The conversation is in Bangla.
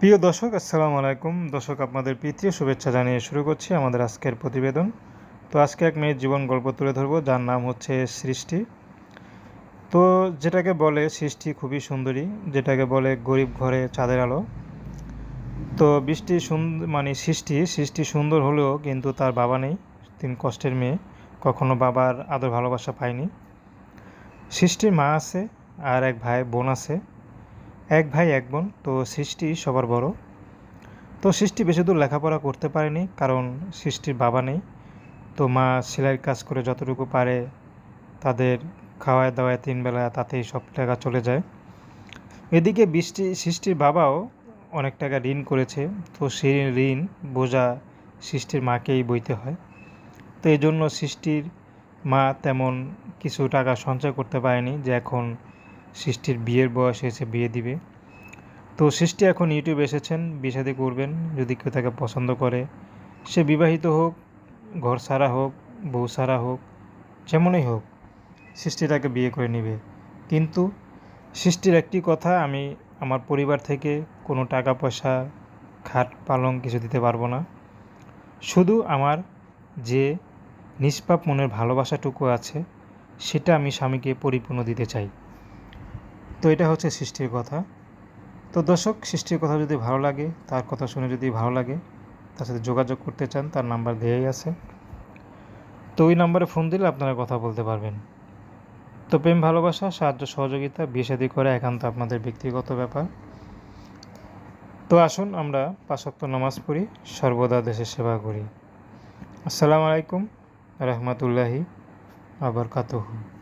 প্রিয় দর্শক, আসসালামু আলাইকুম। দর্শক, আপনাদের প্রীতীয় শুভেচ্ছা জানিয়ে শুরু করছি আমাদের আজকের প্রতিবেদন। তো আজকে এক মেয়ের জীবন গল্প তুলে ধরবো, যার নাম হচ্ছে সৃষ্টি। তো যেটাকে বলে সৃষ্টি খুবই সুন্দরী, যেটাকে বলে গরিব ঘরে চাঁদের আলো। তো বৃষ্টি সুন্দর মানে সৃষ্টি সৃষ্টি সুন্দর হলেও কিন্তু তার বাবা নেই, তিনি কষ্টের মেয়ে, কখনো বাবার আদর ভালোবাসা পায়নি। সৃষ্টির মা আছে আর এক ভাই বোন আছে। এক ভাই, এক বোন। তো সৃষ্টি সবার বড়। তো সৃষ্টি বেশি দূর লেখাপড়া করতে পারেনি, কারণ সৃষ্টির বাবা নেই। তো মা সেলাইয়ের কাজ করে যতটুকু পারে তাদের খাওয়ায় দাওয়ায় তিন বেলা তাতেই সব টাকা চলে যায়। এদিকে বৃষ্টি, সৃষ্টির বাবাও অনেক টাকা ঋণ করেছে। তো সেই ঋণ বোঝা সৃষ্টির মাকেই বইতে হয়। তো এই জন্য সৃষ্টির মা তেমন কিছু টাকা সঞ্চয় করতে পারেনি যে এখন সৃষ্টির বিয়ের বয়স এসে বিয়ে দিবে। তো সৃষ্টি এখন ইউটিউবে এসেছেন বিয়ে করবেন, যদি কেউ তাকে পছন্দ করে। সে বিবাহিত হোক, ঘর সারা হোক, বউ সারা হোক, যেমনই হোক, সৃষ্টি তাকে বিয়ে করে নেবে। কিন্তু সৃষ্টির একটি কথা, আমি আমার পরিবার থেকে কোনো টাকা, পয়সা, খাট, পালং কিছু দিতে পারব না। শুধু আমার যে নিষ্পাপ মনের ভালোবাসাটুকু আছে, সেটা আমি স্বামীকে পরিপূর্ণ দিতে চাই। তো এটা হচ্ছে সৃষ্টির কথা। তো দর্শক, সৃষ্টির কথা যদি ভালো লাগে, তার কথা শুনে যদি ভালো লাগে, তার সাথে যোগাযোগ করতে চান, তার নাম্বার দেওয়াই আছে। তো ওই নাম্বারে ফোন দিলে আপনারা কথা বলতে পারবেন। তো প্রেম, ভালোবাসা, সাহায্য, সহযোগিতা বিয়ে করা একান্ত আপনাদের ব্যক্তিগত ব্যাপার। তো আসুন আমরা পাশক্ত নামাজ পড়ি, সর্বদা দেশের সেবা করি। আসসালামু আলাইকুম, রহমতুল্লাহি, আবরকাতহু।